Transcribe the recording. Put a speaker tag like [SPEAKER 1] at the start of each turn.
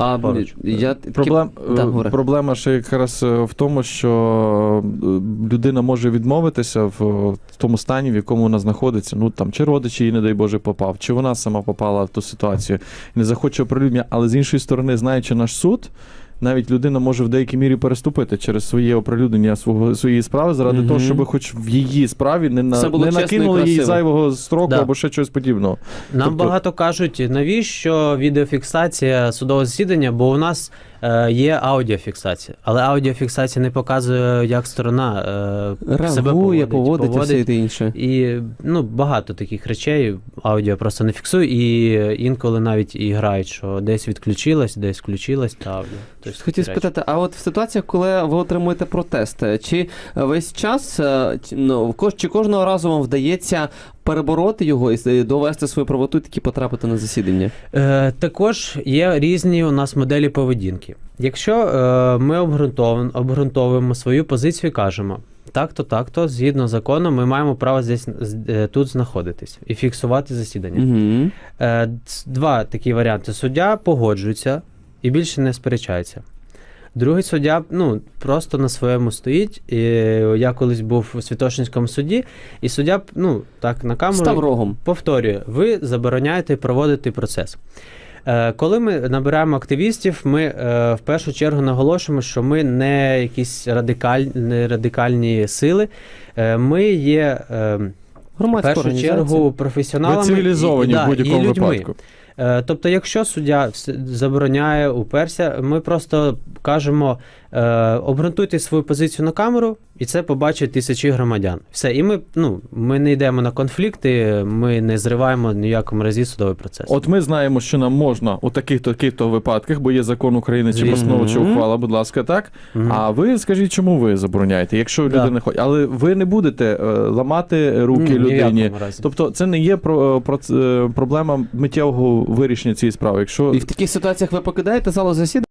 [SPEAKER 1] А
[SPEAKER 2] Поруч.
[SPEAKER 1] я
[SPEAKER 3] Проблем,
[SPEAKER 1] Да,
[SPEAKER 3] е, проблема ще якраз е, в тому, що е, людина може відмовитися в е, тому стані, в якому вона знаходиться. Ну там чи родичі її, не дай Боже, попав, чи вона сама попала в ту ситуацію не захоче оприлюднення. Але з іншої сторони, знаючи наш суд. Навіть людина може в деякій мірі переступити через своє оприлюднення свого своєї справи заради
[SPEAKER 1] Мгм.
[SPEAKER 3] того, щоб хоч в її справі не,
[SPEAKER 1] Все
[SPEAKER 3] на,
[SPEAKER 1] було
[SPEAKER 3] не
[SPEAKER 1] чесно і
[SPEAKER 3] накинули їй
[SPEAKER 1] красиво.
[SPEAKER 3] зайвого строку
[SPEAKER 2] Да.
[SPEAKER 3] або ще чогось подібного.
[SPEAKER 2] Нам
[SPEAKER 3] Тобто-
[SPEAKER 2] багато кажуть, навіщо відеофіксація судового засідання, бо у нас є аудіофіксація. Але аудіофіксація не показує, як сторона е, себе
[SPEAKER 1] реагує,
[SPEAKER 2] поводить,
[SPEAKER 1] поводиться все інше.
[SPEAKER 2] І ну, багато таких речей аудіо просто не фіксує, і інколи навіть і грають, що десь відключилась, десь включилась та аудіо. Тобто,
[SPEAKER 1] Хотів спитати, а от в ситуаціях, коли ви отримуєте протест, е, чи весь час е, ну, чи кожного разу вам вдається перебороти його і довести свою правоту і потрапити на засідання?
[SPEAKER 2] Е, також є різні у нас моделі поведінки. Якщо е, ми обґрунтовуємо, обґрунтовуємо свою позицію і кажемо. Так-то, так-то, згідно закону, ми маємо право здесь е, тут знаходитись і фіксувати засідання.
[SPEAKER 1] Угу.
[SPEAKER 2] Е, два такі варіанти. Суддя погоджується і більше не сперечається. Другий суддя ну, просто на своєму стоїть. І я колись був у Святошинському суді, і суддя ну, так на камеру
[SPEAKER 1] Став рогом.
[SPEAKER 2] повторює: ви забороняєте проводити процес. Е, Коли ми набираємо активістів, ми е, в першу чергу наголошуємо, що ми не якісь радикаль, не радикальні сили. Е, Ми є в першу чергу професіоналами
[SPEAKER 3] цивілізовані
[SPEAKER 2] і,
[SPEAKER 3] в
[SPEAKER 2] да,
[SPEAKER 3] будь-якому
[SPEAKER 2] і людьми.
[SPEAKER 3] випадку.
[SPEAKER 2] Е, Тобто, якщо суддя забороняє, уперся, ми просто кажемо, е, обґрунтуйте свою позицію на камеру, і це побачать тисячі громадян. Все, і ми, ну, ми не йдемо на конфлікти, ми не зриваємо ні в якому разі судовий процес.
[SPEAKER 3] От ми знаємо, що нам можна у таких таких то випадках, бо є закон України чи постанова, чи ухвала, будь ласка, так. А ви скажіть, чому ви забороняєте, якщо людина хоче, але ви не будете е, ламати руки людині. Тобто це не є про, про проблема миттєвого вирішення цієї справи. Якщо
[SPEAKER 1] І в таких ситуаціях ви покидаєте залу засідання?